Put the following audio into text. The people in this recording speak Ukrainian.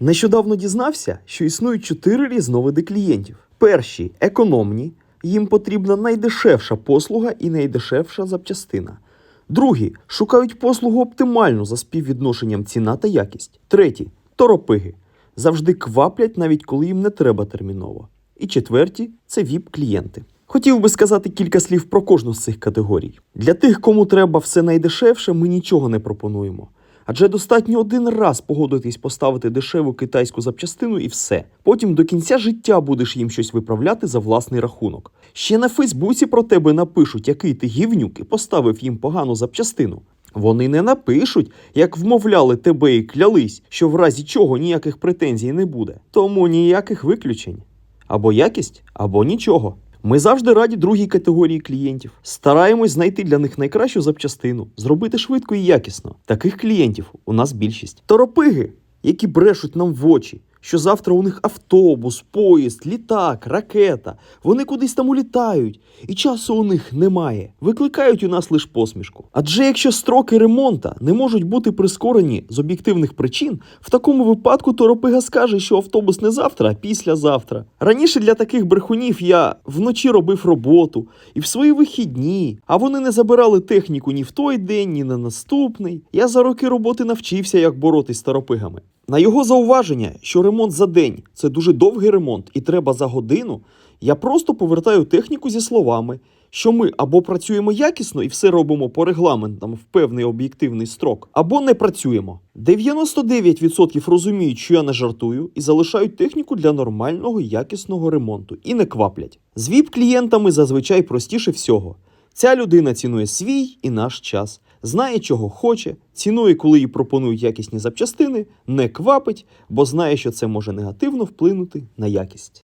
Нещодавно дізнався, що існують чотири різновиди клієнтів. Перші економні, їм потрібна найдешевша послуга і найдешевша запчастина. Другі шукають послугу оптимальну за співвідношенням ціна та якість. Треті торопиги. Завжди кваплять, навіть коли їм не треба терміново. І четверті це ВІП-клієнти. Хотів би сказати кілька слів про кожну з цих категорій. Для тих, кому треба все найдешевше, ми нічого не пропонуємо. Адже достатньо один раз погодитись поставити дешеву китайську запчастину і все. Потім до кінця життя будеш їм щось виправляти за власний рахунок. Ще на Фейсбуці про тебе напишуть, який ти гівнюк і поставив їм погану запчастину. Вони не напишуть, як вмовляли тебе і клялись, що в разі чого ніяких претензій не буде. Тому ніяких виключень. Або якість, або нічого. Ми завжди раді другій категорії клієнтів. Стараємось знайти для них найкращу запчастину, зробити швидко і якісно. Таких клієнтів у нас більшість. Торопиги, які брешуть нам в очі, що завтра у них автобус, поїзд, літак, ракета. Вони кудись там улітають, і часу у них немає. Викликають у нас лише посмішку. Адже якщо строки ремонта не можуть бути прискорені з об'єктивних причин, в такому випадку торопига скаже, що автобус не завтра, а післязавтра. Раніше для таких брехунів я вночі робив роботу і в свої вихідні, а вони не забирали техніку ні в той день, ні на наступний. Я за роки роботи навчився, як боротись з торопигами. На його зауваження, що ремонт за день це дуже довгий ремонт і треба за годину, я просто повертаю техніку зі словами, що ми або працюємо якісно і все робимо по регламентам в певний об'єктивний строк, або не працюємо. 99% розуміють, що я не жартую, і залишають техніку для нормального якісного ремонту і не кваплять. З ВІП-клієнтами зазвичай простіше всього. Ця людина цінує свій і наш час, знає, чого хоче, цінує, коли їй пропонують якісні запчастини, не квапить, бо знає, що це може негативно вплинути на якість.